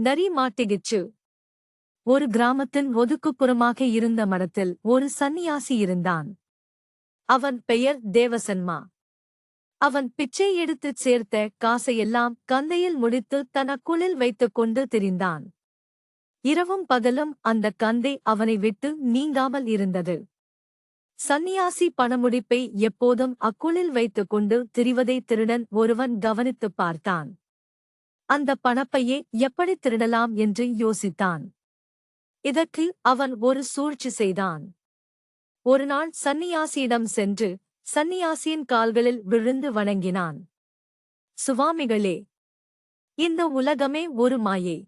நரி மாட்டிகிச்சு ஒரு கிராமத்தின் ஒதுக்குப்புறமாக இருந்த மரத்தில் ஒரு சந்நியாசி இருந்தான். அவன் பெயர் தேவசன்மா. அவன் பிச்சை எடுத்துச் சேர்த்த காசையெல்லாம் கந்தையில் முடித்து தனக்குளில் வைத்துக் கொண்டு திரிந்தான். இரவும் பகலும் அந்த கந்தை அவனை விட்டு நீங்காமல் இருந்தது. சந்நியாசி பணமுடிப்பை எப்போதும் அக்குளில் வைத்துக் கொண்டு திரிவதை திருடன் ஒருவன் கவனித்துப் பார்த்தான். அந்த பணப்பையை எப்படி திருடலாம் என்று யோசித்தான். இதற்கு அவன் ஒரு சூழ்ச்சி செய்தான். ஒருநாள் சந்நியாசியிடம் சென்று சந்நியாசியின் கால்களில் விழுந்து வணங்கினான். சுவாமிகளே இந்த உலகமே ஒரு மாயை.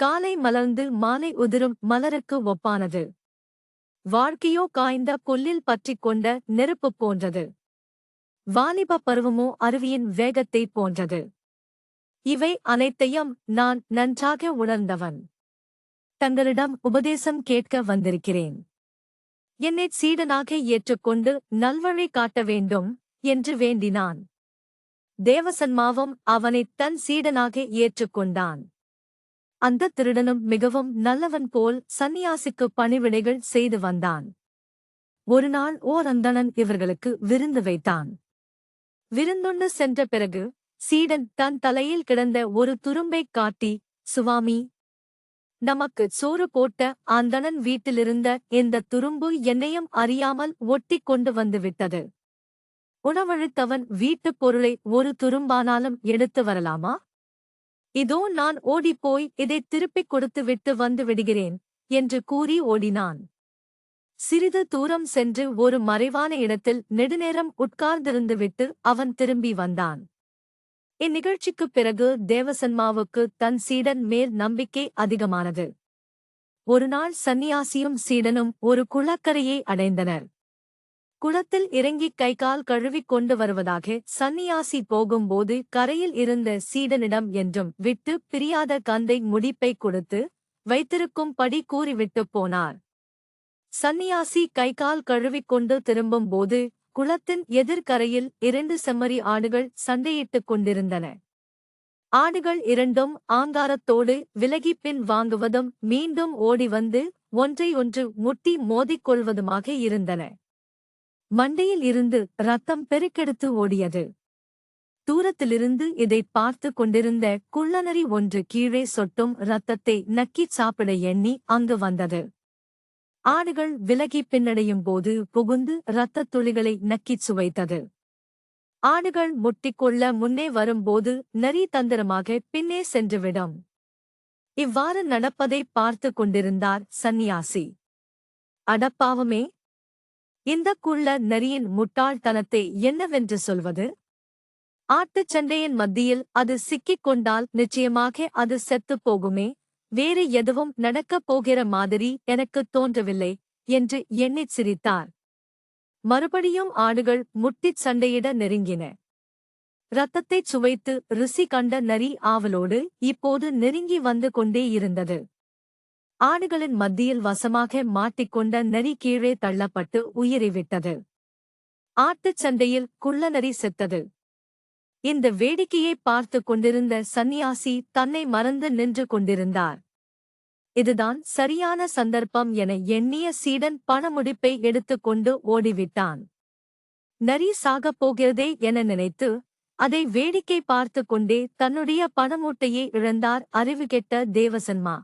காலை மலர்ந்து மாலை உதிரும் மலருக்கு ஒப்பானது. வாழ்க்கையோ காய்ந்த புல்லில் பற்றிக் கொண்ட நெருப்பு போன்றது. வாலிப பருவமோ அருவியின் வேகத்தை போன்றது. இவை அனைத்தையும் நான் நன்றாக உணர்ந்தவன். தங்களிடம் உபதேசம் கேட்க வந்திருக்கிறேன். என்னைச் சீடனாக ஏற்றுக்கொண்டு நல்வழி காட்ட வேண்டும் என்று வேண்டினான். தேவசன்மாவும் அவனைத் தன் சீடனாக ஏற்றுக்கொண்டான். அந்த திருடனும் மிகவும் நல்லவன் போல் சந்நியாசிக்கு பணிவிடைகள் செய்து வந்தான். ஒருநாள் ஓர் அந்தணன் இவர்களுக்கு விருந்து வைத்தான். விருந்துண்டு சென்ற பிறகு சீடன் தன் தலையில் கிடந்த ஒரு துரும்பைக் காட்டி சுவாமி நமக்கு சோறு போட்ட அந்தணன் வீட்டிலிருந்த இந்த துரும்பு என்னையும் அறியாமல் ஒட்டிக் கொண்டு வந்துவிட்டது உணவழுத்தவன் வீட்டுப் பொருளை ஒரு துரும்பானாலும் எடுத்து வரலாமா? இதோ நான் ஓடிப்போய் இதைத் திருப்பிக் கொடுத்து விட்டு வந்து விடுகிறேன் என்று கூறி ஓடினான். சிறிது தூரம் சென்று ஒரு மறைவான இடத்தில் நெடுநேரம் உட்கார்ந்திருந்துவிட்டு அவன் திரும்பி வந்தான். இந்நிகழ்ச்சிக்குப் பிறகு தேவசன்மாவுக்கு தன் சீடன் மேல் நம்பிக்கை அதிகமானது. ஒருநாள் சந்நியாசியும் சீடனும் ஒரு குளக்கரையை அடைந்தனர். குளத்தில் இறங்கிக் கைகால் கழுவிக் கொண்டு வருவதாக சந்நியாசி போகும்போது கரையில் இருந்த சீடனிடம் என்றும் விட்டு பிரியாத கந்தை முடிப்பை கொடுத்து வைத்திருக்கும் படி கூறிவிட்டுப் போனார். சந்நியாசி கைகால் கழுவிக் கொண்டு திரும்பும்போது குளத்தின் எதிர்கரையில் இரண்டு செம்மறி ஆடுகள் சண்டையிட்டுக் கொண்டிருந்தன. ஆடுகள் இரண்டும் ஆங்காரத்தோடு விலகிப் பின் வாங்குவதும் மீண்டும் ஓடி வந்து ஒன்றை ஒன்று முட்டி மோதிக் கொள்வதுமாக இருந்தன. மண்டையில் இருந்து ரத்தம் பெருக்கெடுத்து ஓடியது. தூரத்திலிருந்து இதைப் பார்த்து கொண்டிருந்த குள்ளநரி ஒன்று கீழே சொட்டும் ரத்தத்தை நக்கிச் சாப்பிட எண்ணி அங்கு வந்தது. ஆடுகள் விலகி பின்னடையும் போது புகுந்து இரத்தத் துளிகளை நக்கிச் சுவைத்தது. ஆடுகள் முட்டிக்கொள்ள முன்னே வரும்போது நரி தந்திரமாக பின்னே சென்றுவிடும். இவ்வாறு நடப்பதைப் பார்த்து கொண்டிருந்தார் சந்நியாசி. அடப்பாவமே! இந்த குள்ள நரியின் முட்டாள்தனத்தை என்னவென்று சொல்வது? ஆட்டுச் சண்டையின் மத்தியில் அது சிக்கிக் கொண்டால் நிச்சயமாக அது செத்துப் போகுமே? வேறு எதுவும் நடக்கப் போகிற மாதிரி எனக்குத் தோன்றவில்லை என்று எண்ணிச் சிரித்தார். மறுபடியும் ஆடுகள் முட்டிச் சண்டையிட நெருங்கின. இரத்தத்தைச் சுவைத்து ருசி கண்ட நரி ஆவலோடு இப்போது நெருங்கி வந்து கொண்டே இருந்தது. ஆடுகளின் மத்தியில் வசமாக மாட்டிக்கொண்ட நரி கீழே தள்ளப்பட்டு உயிரை விட்டது. ஆட்டுச் சண்டையில் குள்ளநரி செத்தது. இந்த வேடிக்கையை பார்த்து கொண்டிருந்த சந்நியாசி தன்னை மறந்து நின்று கொண்டிருந்தார். இதுதான் சரியான சந்தர்ப்பம் என எண்ணிய சீடன் பணமுடிப்பை எடுத்துக்கொண்டு ஓடிவிட்டான். நரி சாகப் போகிறதே என நினைத்து அதை வேடிக்கை பார்த்து கொண்டே தன்னுடைய பணமூட்டையை இழந்தார் அறிவுகெட்ட தேவசன்மா.